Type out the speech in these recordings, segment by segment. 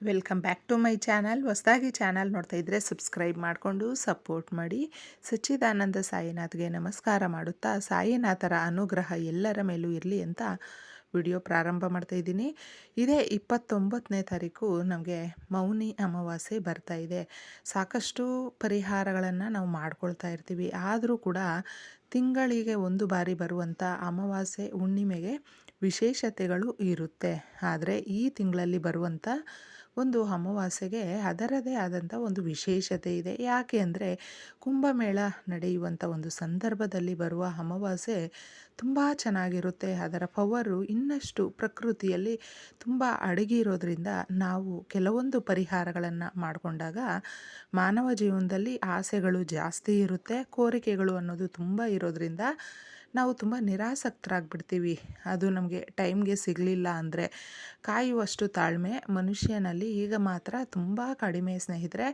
Welcome back to my channel. ಹೊಸದಾಗಿ channel ನೋಡ್ತಾ ಇದ್ದರೆ ಸಬ್ಸ್ಕ್ರೈಬ್ ಮಾಡಿಕೊಂಡು ಸಪೋರ್ಟ್ ಮಾಡಿ. ಸಚ್ಚಿದಾನಂದ ಸಾಯಿನಾಥ್ಗೆ ನಮಸ್ಕಾರ ಮಾಡುತ್ತಾ, ಸಾಯಿನಾಥರ ಅನುಗ್ರಹ ಎಲ್ಲರ ಮೇಲೂ ಇರಲಿ ಅಂತ ವಿಡಿಯೋ ಪ್ರಾರಂಭ ಮಾಡ್ತಾ ಇದ್ದೀನಿ. ಇದೇ ಇಪ್ಪತ್ತೊಂಬತ್ತನೇ ತಾರೀಕು ನಮಗೆ ಮೌನಿ ಅಮಾವಾಸ್ಯೆ ಬರ್ತಾ ಇದೆ. ಸಾಕಷ್ಟು ಪರಿಹಾರಗಳನ್ನು ನಾವು ಮಾಡ್ಕೊಳ್ತಾ ಇರ್ತೀವಿ. ಆದರೂ ಕೂಡ ತಿಂಗಳಿಗೆ ಒಂದು ಬಾರಿ ಬರುವಂಥ ಅಮಾವಾಸ್ಯೆ ಹುಣ್ಣಿಮೆಗೆ ವಿಶೇಷತೆಗಳು ಇರುತ್ತೆ. ಆದರೆ ಈ ತಿಂಗಳಲ್ಲಿ ಬರುವಂಥ ಒಂದು ಅಮಾವಾಸ್ಯೆಗೆ ಅದರದೇ ಆದಂಥ ಒಂದು ವಿಶೇಷತೆ ಇದೆ. ಯಾಕೆ ಅಂದರೆ ಕುಂಭಮೇಳ ನಡೆಯುವಂಥ ಒಂದು ಸಂದರ್ಭದಲ್ಲಿ ಬರುವ ಅಮಾವಾಸ್ಯೆ ತುಂಬ ಚೆನ್ನಾಗಿರುತ್ತೆ. ಅದರ ಪವರು ಇನ್ನಷ್ಟು ಪ್ರಕೃತಿಯಲ್ಲಿ ತುಂಬ ಅಡಗಿರೋದ್ರಿಂದ ನಾವು ಕೆಲವೊಂದು ಪರಿಹಾರಗಳನ್ನು ಮಾಡಿಕೊಂಡಾಗ ಮಾನವ ಜೀವನದಲ್ಲಿ ಆಸೆಗಳು ಜಾಸ್ತಿ ಇರುತ್ತೆ. ಕೋರಿಕೆಗಳು ಅನ್ನೋದು ತುಂಬ ಇರೋದ್ರಿಂದ ನಾವು ತುಂಬ ನಿರಾಸಕ್ತರಾಗ್ಬಿಡ್ತೀವಿ. ಅದು ನಮಗೆ ಟೈಮ್ಗೆ ಸಿಗಲಿಲ್ಲ ಅಂದರೆ ಕಾಯುವಷ್ಟು ತಾಳ್ಮೆ ಮನುಷ್ಯನಲ್ಲಿ ಈಗ ಮಾತ್ರ ತುಂಬ ಕಡಿಮೆ ಸ್ನೇಹಿತರೆ.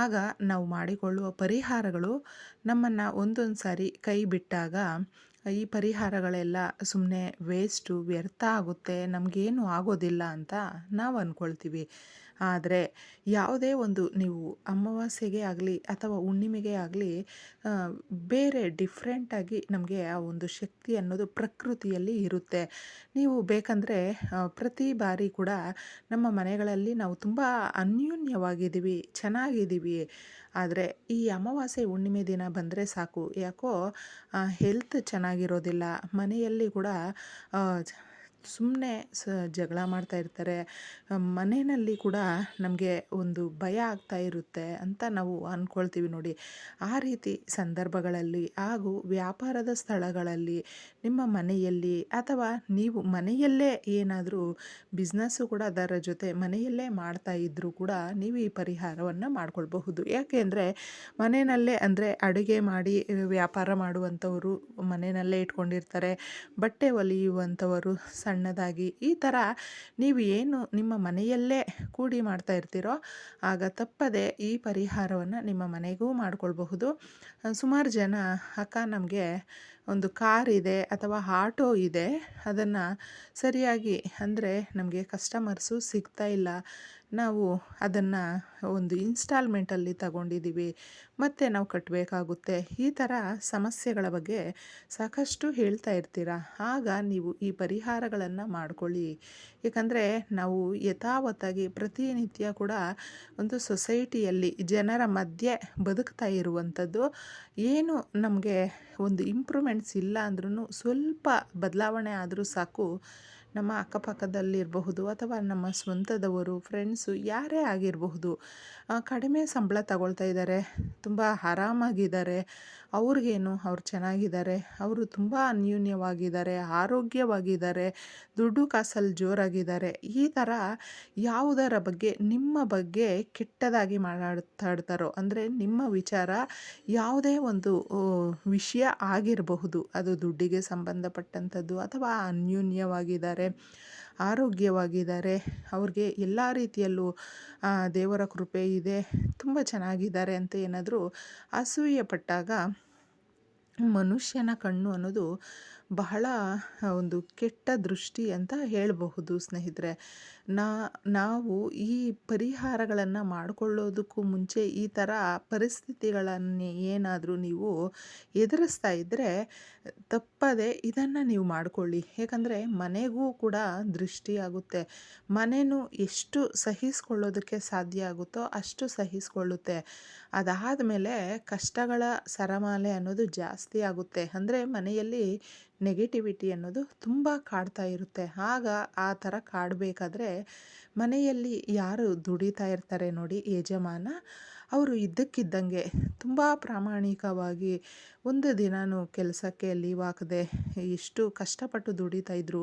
ಆಗ ನಾವು ಮಾಡಿಕೊಳ್ಳುವ ಪರಿಹಾರಗಳು ನಮ್ಮನ್ನು ಒಂದೊಂದು ಸಾರಿ ಕೈ ಬಿಟ್ಟಾಗ ಈ ಪರಿಹಾರಗಳೆಲ್ಲ ಸುಮ್ಮನೆ ವೇಸ್ಟು ವ್ಯರ್ಥ ಆಗುತ್ತೆ, ನಮಗೇನು ಆಗೋದಿಲ್ಲ ಅಂತ ನಾವು ಅಂದ್ಕೊಳ್ತೀವಿ ಆದರೆ ಯಾವುದೇ ಒಂದು ನೀವು ಅಮಾವಾಸ್ಯೆಗೆ ಆಗಲಿ ಅಥವಾ ಹುಣ್ಣಿಮೆಗೆ ಆಗಲಿ ಬೇರೆ ಡಿಫ್ರೆಂಟಾಗಿ ನಮಗೆ ಆ ಒಂದು ಶಕ್ತಿ ಅನ್ನೋದು ಪ್ರಕೃತಿಯಲ್ಲಿ ಇರುತ್ತೆ. ನೀವು ಬೇಕಂದರೆ ಪ್ರತಿ ಬಾರಿ ಕೂಡ ನಮ್ಮ ಮನೆಗಳಲ್ಲಿ ನಾವು ತುಂಬ ಅನ್ಯೂನ್ಯವಾಗಿದ್ದೀವಿ, ಚೆನ್ನಾಗಿದ್ದೀವಿ. ಆದರೆ ಈ ಅಮಾವಾಸ್ಯೆ, ಹುಣ್ಣಿಮೆ ದಿನ ಬಂದರೆ ಸಾಕು. ಯಾಕೋ ಹೆಲ್ತ್ ಚೆನ್ನಾಗಿರೋದಿಲ್ಲ. ಮನೆಯಲ್ಲಿ ಕೂಡ ಸುಮ್ಮನೆ ಸ ಜಗಳ ಮಾಡ್ತಾ ಇರ್ತಾರೆ. ಮನೆಯಲ್ಲಿ ಕೂಡ ನಮಗೆ ಒಂದು ಭಯ ಆಗ್ತಾ ಇರುತ್ತೆ ಅಂತ ನಾವು ಅಂದ್ಕೊಳ್ತೀವಿ ನೋಡಿ. ಆ ರೀತಿ ಸಂದರ್ಭಗಳಲ್ಲಿ ಹಾಗೂ ವ್ಯಾಪಾರದ ಸ್ಥಳಗಳಲ್ಲಿ, ನಿಮ್ಮ ಮನೆಯಲ್ಲಿ ಅಥವಾ ನೀವು ಮನೆಯಲ್ಲೇ ಏನಾದರೂ ಬಿಸ್ನೆಸ್ಸು ಕೂಡ ಅದರ ಜೊತೆ ಮನೆಯಲ್ಲೇ ಮಾಡ್ತಾ ಇದ್ದರೂ ಕೂಡ ನೀವು ಈ ಪರಿಹಾರವನ್ನು ಮಾಡ್ಕೊಳ್ಬಹುದು. ಯಾಕೆಂದರೆ ಮನೆಯಲ್ಲೇ ಅಂದರೆ ಅಡುಗೆ ಮಾಡಿ, ವ್ಯಾಪಾರ ಮಾಡುವಂಥವರು ಮನೆಯಲ್ಲೇ ಇಟ್ಕೊಂಡಿರ್ತಾರೆ. ಬಟ್ಟೆ ಹೊಲಿಯುವಂಥವರು ಸಣ್ಣದಾಗಿ ಈ ಥರ ನೀವು ಏನು ನಿಮ್ಮ ಮನೆಯಲ್ಲೇ ಕೂಡಿ ಮಾಡ್ತಾ ಇರ್ತೀರೋ ಆಗ ತಪ್ಪದೆ ಈ ಪರಿಹಾರವನ್ನು ನಿಮ್ಮ ಮನೆಗೂ ಮಾಡಿಕೊಳ್ಬಹುದು. ಸುಮಾರು ಜನ ಅಕ್ಕ ನಮಗೆ ಒಂದು ಕಾರ್ ಇದೆ ಅಥವಾ ಆಟೋ ಇದೆ, ಅದನ್ನು ಸರಿಯಾಗಿ ಅಂದರೆ ನಮಗೆ ಕಸ್ಟಮರ್ಸು ಸಿಗ್ತಾ ಇಲ್ಲ. ನಾವು ಅದನ್ನು ಒಂದು ಇನ್ಸ್ಟಾಲ್ಮೆಂಟಲ್ಲಿ ತಗೊಂಡಿದ್ದೀವಿ, ಮತ್ತು ನಾವು ಕಟ್ಟಬೇಕಾಗುತ್ತೆ ಈ ಥರ ಸಮಸ್ಯೆಗಳ ಬಗ್ಗೆ ಸಾಕಷ್ಟು ಹೇಳ್ತಾ ಇರ್ತೀರ? ಆಗ ನೀವು ಈ ಪರಿಹಾರಗಳನ್ನು ಮಾಡ್ಕೊಳ್ಳಿ. ಏಕೆಂದರೆ ನಾವು ಯಥಾವತ್ತಾಗಿ ಪ್ರತಿನಿತ್ಯ ಕೂಡ ಒಂದು ಸೊಸೈಟಿಯಲ್ಲಿ ಜನರ ಮಧ್ಯೆ ಬದುಕ್ತಾ ಇರುವಂಥದ್ದು, ಏನು ನಮಗೆ ಒಂದು ಇಂಪ್ರೂವ್ಮೆಂಟ್ಸ್ ಇಲ್ಲ ಅಂದ್ರೂ ಸ್ವಲ್ಪ ಬದಲಾವಣೆ ಆದರೂ ಸಾಕು. ನಮ್ಮ ಅಕ್ಕಪಕ್ಕದಲ್ಲಿರಬಹುದು ಅಥವಾ ನಮ್ಮ ಸ್ವಂತದವರು ಫ್ರೆಂಡ್ಸು ಯಾರೇ ಆಗಿರಬಹುದು ಕಡಿಮೆ ಸಂಬಳ ತಗೊಳ್ತಾ ಇದ್ದಾರೆ ತುಂಬ ಆರಾಮಾಗಿದ್ದಾರೆ. ಅವ್ರಿಗೇನು? ಅವ್ರು ಚೆನ್ನಾಗಿದ್ದಾರೆ. ಅವರು ತುಂಬ ಅನ್ಯೂನ್ಯವಾಗಿದ್ದಾರೆ, ಆರೋಗ್ಯವಾಗಿದ್ದಾರೆ, ದುಡ್ಡು ಕಾಸಲ್ಲಿ ಜೋರಾಗಿದ್ದಾರೆ. ಈ ಥರ ಯಾವುದರ ಬಗ್ಗೆ, ನಿಮ್ಮ ಬಗ್ಗೆ ಕೆಟ್ಟದಾಗಿ ಮಾತಾಡ್ತಾರೋ ಅಂದರೆ ನಿಮ್ಮ ವಿಚಾರ ಯಾವುದೇ ಒಂದು ವಿಷಯ ಆಗಿರಬಹುದು. ಅದು ದುಡ್ಡಿಗೆ ಸಂಬಂಧಪಟ್ಟಂಥದ್ದು ಅಥವಾ ಅನ್ಯೂನ್ಯವಾಗಿದ್ದಾರೆ. ಆರೋಗ್ಯವಾಗಿದ್ದಾರೆ. ಅವ್ರಿಗೆ ಎಲ್ಲ ರೀತಿಯಲ್ಲೂ ದೇವರ ಕೃಪೆ ಇದೆ. ತುಂಬ ಚೆನ್ನಾಗಿದ್ದಾರೆ ಅಂತ ಏನಾದರೂ ಅಸೂಯೆ ಪಟ್ಟಾಗ ಮನುಷ್ಯನ ಕಣ್ಣು ಅನ್ನೋದು ಬಹಳ ಒಂದು ಕೆಟ್ಟ ದೃಷ್ಟಿ ಅಂತ ಹೇಳಬಹುದು ಸ್ನೇಹಿತರೆ. ನಾ, ನಾವು ಈ ಪರಿಹಾರಗಳನ್ನು ಮಾಡಿಕೊಳ್ಳೋದಕ್ಕೂ ಮುಂಚೆ ಈ ಥರ ಪರಿಸ್ಥಿತಿಗಳನ್ನು ಏನಾದರೂ ನೀವು ಎದುರಿಸ್ತಾ ಇದ್ದರೆ ತಪ್ಪದೆ ಇದನ್ನು ನೀವು ಮಾಡಿಕೊಳ್ಳಿ. ಯಾಕಂದರೆ ಮನೆಗೂ ಕೂಡ ದೃಷ್ಟಿಯಾಗುತ್ತೆ ಮನೆಯೂ ಎಷ್ಟು ಸಹಿಸ್ಕೊಳ್ಳೋದಕ್ಕೆ ಸಾಧ್ಯ ಆಗುತ್ತೋ ಅಷ್ಟು ಸಹಿಸ್ಕೊಳ್ಳುತ್ತೆ. ಅದಾದ ಮೇಲೆ ಕಷ್ಟಗಳ ಸರಮಾಲೆ ಅನ್ನೋದು ಜಾಸ್ತಿ ಆಗುತ್ತೆ. ಅಂದರೆ ಮನೆಯಲ್ಲಿ ನೆಗೆಟಿವಿಟಿ ಅನ್ನೋದು ತುಂಬ ಕಾಡ್ತಾ ಇರುತ್ತೆ. ಆಗ ಆ ಥರ ಕಾಡಬೇಕಾದ್ರೆ ಮನೆಯಲ್ಲಿ ಯಾರು ದುಡಿತಾ ಇರ್ತಾರೆ ನೋಡಿ ಯಜಮಾನ ಅವರು ಇದ್ದಕ್ಕಿದ್ದಂಗೆ ತುಂಬ ಪ್ರಾಮಾಣಿಕವಾಗಿ ಒಂದು ದಿನವೂ ಕೆಲಸಕ್ಕೆ ಲೀವ್ ಹಾಕದೆ ಎಷ್ಟು ಕಷ್ಟಪಟ್ಟು ದುಡಿತಾ ಇದ್ದರು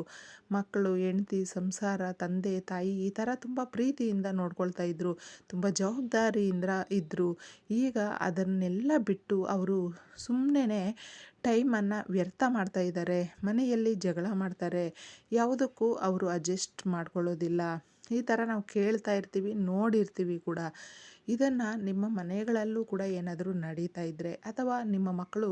ಮಕ್ಕಳು, ಹೆಂಡ್ತಿ, ಸಂಸಾರ, ತಂದೆ, ತಾಯಿ ಈ ಥರ ತುಂಬ ಪ್ರೀತಿಯಿಂದ ನೋಡ್ಕೊಳ್ತಾ ಇದ್ದರು ತುಂಬ ಜವಾಬ್ದಾರಿಯಿಂದ ಇದ್ದರು ಈಗ ಅದನ್ನೆಲ್ಲ ಬಿಟ್ಟು ಅವರು ಸುಮ್ಮನೆ ಟೈಮನ್ನು ವ್ಯರ್ಥ ಮಾಡ್ತಾ ಇದ್ದಾರೆ, ಮನೆಯಲ್ಲಿ ಜಗಳ ಮಾಡ್ತಾರೆ, ಯಾವುದಕ್ಕೂ ಅವರು ಅಡ್ಜಸ್ಟ್ ಮಾಡ್ಕೊಳ್ಳೋದಿಲ್ಲ. ಈ ಥರ ನಾವು ಕೇಳ್ತಾ ಇರ್ತೀವಿ, ನೋಡಿರ್ತೀವಿ ಕೂಡ. ಇದನ್ನು ನಿಮ್ಮ ಮನೆಗಳಲ್ಲೂ ಕೂಡ ಏನಾದರೂ ನಡೀತಾ ಇದ್ದರೆ ಅಥವಾ ನಿಮ್ಮ ಮಕ್ಕಳು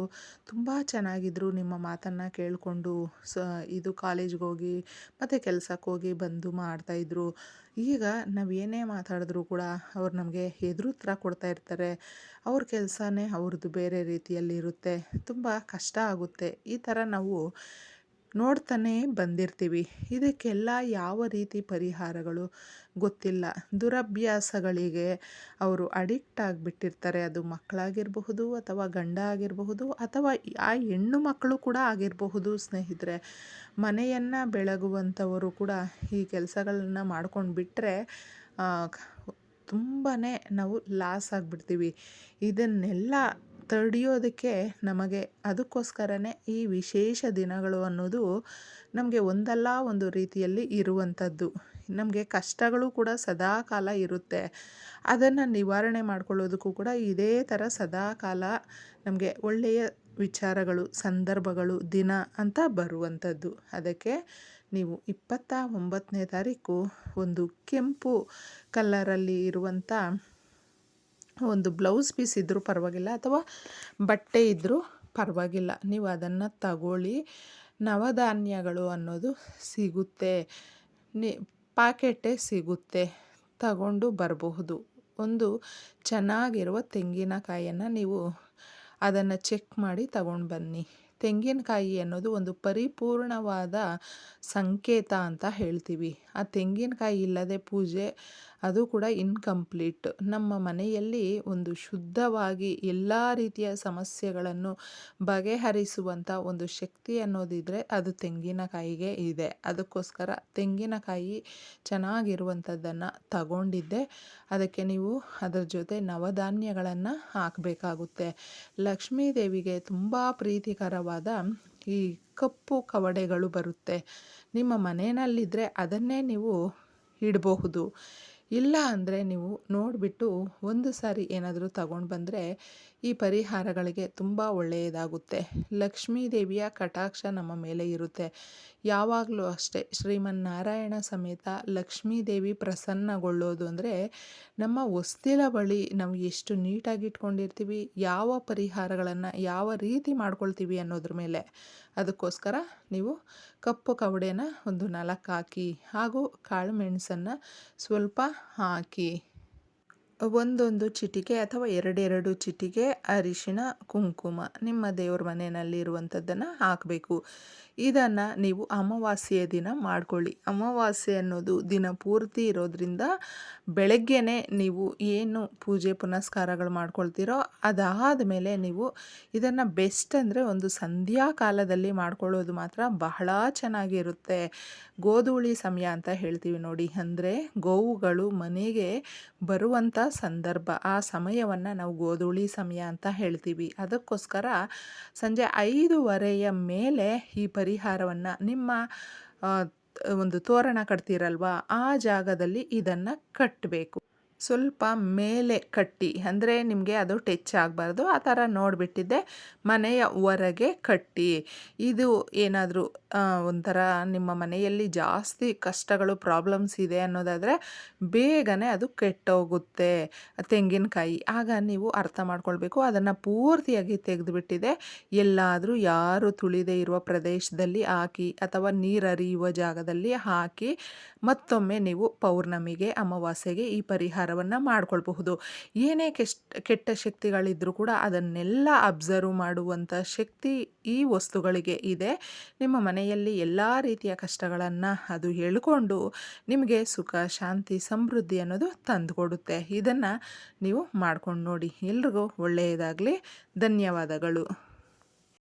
ತುಂಬ ಚೆನ್ನಾಗಿದ್ರು ನಿಮ್ಮ ಮಾತನ್ನು ಕೇಳಿಕೊಂಡು ಸ, ಇದು ಕಾಲೇಜ್ಗೆ ಹೋಗಿ ಮತ್ತು ಕೆಲಸಕ್ಕೆ ಹೋಗಿ ಬಂದು ಮಾಡ್ತಾಯಿದ್ರು ಈಗ ನಾವು ಏನೇ ಮಾತಾಡಿದ್ರು ಕೂಡ ಅವ್ರು ನಮಗೆ ಎದುರುತ್ತರ ಕೊಡ್ತಾ ಇರ್ತಾರೆ. ಅವ್ರ ಕೆಲಸನೇ ಅವ್ರದ್ದು ಬೇರೆ ರೀತಿಯಲ್ಲಿರುತ್ತೆ ತುಂಬ ಕಷ್ಟ ಆಗುತ್ತೆ. ಈ ಥರ ನಾವು ನೋಡ್ತಾನೇ ಬಂದಿರ್ತೀವಿ. ಇದಕ್ಕೆಲ್ಲ ಯಾವ ರೀತಿ ಪರಿಹಾರಗಳು? ಗೊತ್ತಿಲ್ಲ. ದುರಭ್ಯಾಸಗಳಿಗೆ ಅವರು ಅಡಿಕ್ಟ್ ಆಗಿಬಿಟ್ಟಿರ್ತಾರೆ. ಅದು ಮಕ್ಕಳಾಗಿರಬಹುದು ಅಥವಾ ಗಂಡ ಆಗಿರಬಹುದು ಅಥವಾ ಆ ಹೆಣ್ಣು ಮಕ್ಕಳು ಕೂಡ ಆಗಿರಬಹುದು ಸ್ನೇಹಿತರೆ. ಮನೆಯನ್ನು ಬೆಳಗುವಂಥವರು ಕೂಡ ಈ ಕೆಲಸಗಳನ್ನ ಮಾಡ್ಕೊಂಡು ಬಿಟ್ಟರೆ ತುಂಬಾ ನಾವು ಲಾಸ್ ಆಗಿಬಿಡ್ತೀವಿ. ಇದನ್ನೆಲ್ಲ ತಡೆಯೋದಕ್ಕೆ ನಮಗೆ ಅದಕ್ಕೋಸ್ಕರನೇ ಈ ವಿಶೇಷ ದಿನಗಳು ಅನ್ನೋದು ನಮಗೆ ಒಂದಲ್ಲ ಒಂದು ರೀತಿಯಲ್ಲಿ ಇರುವಂಥದ್ದು. ನಮಗೆ ಕಷ್ಟಗಳು ಕೂಡ ಸದಾ ಕಾಲ ಇರುತ್ತೆ. ಅದನ್ನು ನಿವಾರಣೆ ಮಾಡ್ಕೊಳ್ಳೋದಕ್ಕೂ ಕೂಡ ಇದೇ ಥರ ಸದಾ ಕಾಲ ನಮಗೆ ಒಳ್ಳೆಯ ವಿಚಾರಗಳು, ಸಂದರ್ಭಗಳು, ದಿನ ಅಂತ ಬರುವಂಥದ್ದು. ಅದಕ್ಕೆ ನೀವು ಇಪ್ಪತ್ತ ಒಂಬತ್ತನೇ ತಾರೀಕು ಒಂದು ಕೆಂಪು ಕಲ್ಲರಲ್ಲಿ ಇರುವಂಥ ಒಂದು ಬ್ಲೌಸ್ ಪೀಸ್ ಇದ್ದರೂ ಪರವಾಗಿಲ್ಲ ಅಥವಾ ಬಟ್ಟೆ ಇದ್ದರೂ ಪರವಾಗಿಲ್ಲ. ನೀವು ಅದನ್ನು ತಗೊಳ್ಳಿ. ನವಧಾನ್ಯಗಳು ಅನ್ನೋದು ಸಿಗುತ್ತೆ. ನಿ, ಪಾಕೆಟೇ ಸಿಗುತ್ತೆ. ತಗೊಂಡು ಬರಬಹುದು. ಒಂದು ಚೆನ್ನಾಗಿರುವ ತೆಂಗಿನಕಾಯಿಯನ್ನು ನೀವು ಅದನ್ನು ಚೆಕ್ ಮಾಡಿ ತಗೊಂಡು ಬನ್ನಿ. ತೆಂಗಿನಕಾಯಿ ಅನ್ನೋದು ಒಂದು ಪರಿಪೂರ್ಣವಾದ ಸಂಕೇತ ಅಂತ ಹೇಳ್ತೀವಿ. ಆ ತೆಂಗಿನಕಾಯಿ ಇಲ್ಲದೆ ಪೂಜೆ ಅದು ಕೂಡ ಇನ್ಕಂಪ್ಲೀಟ್ ನಮ್ಮ ಮನೆಯಲ್ಲಿ ಒಂದು ಶುದ್ಧವಾಗಿ ಎಲ್ಲ ರೀತಿಯ ಸಮಸ್ಯೆಗಳನ್ನು ಬಗೆಹರಿಸುವಂಥ ಒಂದು ಶಕ್ತಿ ಅನ್ನೋದಿದ್ರೆ ಅದು ತೆಂಗಿನಕಾಯಿಗೆ ಇದೆ. ಅದಕ್ಕೋಸ್ಕರ ತೆಂಗಿನಕಾಯಿ ಚೆನ್ನಾಗಿರುವಂಥದ್ದನ್ನು ತಗೊಂಡಿದ್ದೆ. ಅದಕ್ಕೆ ನೀವು ಅದರ ಜೊತೆ ನವಧಾನ್ಯಗಳನ್ನು ಹಾಕಬೇಕಾಗುತ್ತೆ. ಲಕ್ಷ್ಮೀ ದೇವಿಗೆ ತುಂಬ ಪ್ರೀತಿಕರವಾದ ಈ ಕಪ್ಪು ಕವಡೆಗಳು ಬರುತ್ತೆ. ನಿಮ್ಮ ಮನೆಯಲ್ಲಿದ್ದರೆ ಅದನ್ನೇ ನೀವು ಇಡಬಹುದು. ಇಲ್ಲ ಅಂದರೆ ನೀವು ನೋಡಿಬಿಟ್ಟು ಒಂದು ಸಾರಿ ಏನಾದರೂ ತಗೊಂಡು ಬಂದರೆ ಈ ಪರಿಹಾರಗಳಿಗೆ ತುಂಬ ಒಳ್ಳೆಯದಾಗುತ್ತೆ. ಲಕ್ಷ್ಮೀ ದೇವಿಯ ಕಟಾಕ್ಷ ನಮ್ಮ ಮೇಲೆ ಇರುತ್ತೆ. ಯಾವಾಗಲೂ ಅಷ್ಟೇ, ಶ್ರೀಮನ್ನಾರಾಯಣ ಸಮೇತ ಲಕ್ಷ್ಮೀ ದೇವಿ ಪ್ರಸನ್ನಗೊಳ್ಳೋದು ಅಂದರೆ ನಮ್ಮ ಹೊಸ್ತಿಲ ಬಳಿ ನಾವು ಎಷ್ಟು ನೀಟಾಗಿ ಇಟ್ಕೊಂಡಿರ್ತೀವಿ, ಯಾವ ಪರಿಹಾರಗಳನ್ನು ಯಾವ ರೀತಿ ಮಾಡ್ಕೊಳ್ತೀವಿ ಅನ್ನೋದ್ರ ಮೇಲೆ. ಅದಕ್ಕೋಸ್ಕರ ನೀವು ಕಪ್ಪು ಕವಡೆನ ಒಂದು ನಾಲ್ಕು ಹಾಕಿ ಹಾಗೂ ಕಾಳು ಮೆಣಸನ್ನು ಸ್ವಲ್ಪ ಹಾಕಿ. ಒಂದೊಂದು ಚಿಟಿಕೆ ಅಥವಾ ಎರಡೆರಡು ಚಿಟಿಕೆ ಅರಿಶಿನ, ಕುಂಕುಮ ನಿಮ್ಮ ದೇವ್ರ ಮನೆಯಲ್ಲಿ ಇರುವಂಥದ್ದನ್ನು ಹಾಕಬೇಕು. ಇದನ್ನು ನೀವು ಅಮಾವಾಸ್ಯೆಯ ದಿನ ಮಾಡ್ಕೊಳ್ಳಿ. ಅಮಾವಾಸ್ಯೆ ಅನ್ನೋದು ದಿನ ಪೂರ್ತಿ ಇರೋದ್ರಿಂದ ಬೆಳಗ್ಗೆನೆ ನೀವು ಏನು ಪೂಜೆ ಪುನಸ್ಕಾರಗಳು ಮಾಡ್ಕೊಳ್ತೀರೋ ಅದಾದ ಮೇಲೆ ನೀವು ಇದನ್ನು ಬೆಸ್ಟ್ ಅಂದರೆ ಒಂದು ಸಂಧ್ಯಾ ಕಾಲದಲ್ಲಿ ಮಾಡ್ಕೊಳ್ಳೋದು ಮಾತ್ರ ಬಹಳ ಚೆನ್ನಾಗಿರುತ್ತೆ. ಗೋಧೂಳಿ ಸಮಯ ಅಂತ ಹೇಳ್ತೀವಿ ನೋಡಿ. ಅಂದರೆ ಗೋವುಗಳು ಮನೆಗೆ ಬರುವಂಥ ಸಂದರ್ಭ, ಆ ಸಮಯವನ್ನು ನಾವು ಗೋಧೂಳಿ ಸಮಯ ಅಂತ ಹೇಳ್ತೀವಿ. ಅದಕ್ಕೋಸ್ಕರ ಸಂಜೆ ಐದೂವರೆಯ ಮೇಲೆ ಈ ಪರಿಹಾರವನ್ನು ನಿಮ್ಮ ಒಂದು ತೋರಣ ಕಟ್ತೀರಲ್ವ, ಆ ಜಾಗದಲ್ಲಿ ಇದನ್ನು ಕಟ್ಟಬೇಕು ಸ್ವಲ್ಪ ಮೇಲೆ ಕಟ್ಟಿ, ಅಂದರೆ ನಿಮಗೆ ಅದು ಟಚ್ ಆಗಬಾರ್ದು, ಆ ಥರ ನೋಡಿಬಿಟ್ಟಿದ್ದೆ, ಮನೆಯ ಹೊರಗೆ ಕಟ್ಟಿ. ಇದು ಏನಾದರೂ ಒಂಥರ ನಿಮ್ಮ ಮನೆಯಲ್ಲಿ ಜಾಸ್ತಿ ಕಷ್ಟಗಳು ಪ್ರಾಬ್ಲಮ್ಸ್ ಇದೆ ಅನ್ನೋದಾದರೆ ಬೇಗನೆ ಅದು ಕೆಟ್ಟೋಗುತ್ತೆ. ತೆಂಗಿನಕಾಯಿ. ಆಗ ನೀವು ಅರ್ಥ ಮಾಡ್ಕೊಳ್ಬೇಕು, ಅದನ್ನು ಪೂರ್ತಿಯಾಗಿ ತೆಗೆದುಬಿಟ್ಟಿದೆ. ಎಲ್ಲಾದರೂ ಯಾರು ತುಳಿದೇ ಇರುವ ಪ್ರದೇಶದಲ್ಲಿ ಹಾಕಿ ಅಥವಾ ನೀರರಿಯುವ ಜಾಗದಲ್ಲಿ ಹಾಕಿ ಮತ್ತೊಮ್ಮೆ ನೀವು ಪೌರ್ಣಮಿಗೆ, ಅಮಾವಾಸ್ಯೆಗೆ ಈ ಪರಿಹಾರವನ್ನು ಮಾಡಿಕೊಳ್ಬಹುದು. ಏನೇ ಕೆಷ್ಟ, ಕೆಟ್ಟ ಶಕ್ತಿಗಳಿದ್ದರೂ ಕೂಡ ಅದನ್ನೆಲ್ಲ ಅಬ್ಸರ್ವ್ ಮಾಡುವಂಥ ಶಕ್ತಿ ಈ ವಸ್ತುಗಳಿಗೆ ಇದೆ. ನಿಮ್ಮ ಮನೆಯಲ್ಲಿ ಎಲ್ಲ ರೀತಿಯ ಕಷ್ಟಗಳನ್ನು ಅದು ಹೇಳಿಕೊಂಡು ನಿಮಗೆ ಸುಖ, ಶಾಂತಿ, ಸಮೃದ್ಧಿ ಅನ್ನೋದು ತಂದುಕೊಡುತ್ತೆ. ಇದನ್ನು ನೀವು ಮಾಡ್ಕೊಂಡು ನೋಡಿ. ಎಲ್ರಿಗೂ ಒಳ್ಳೆಯದಾಗಲಿ. ಧನ್ಯವಾದಗಳು.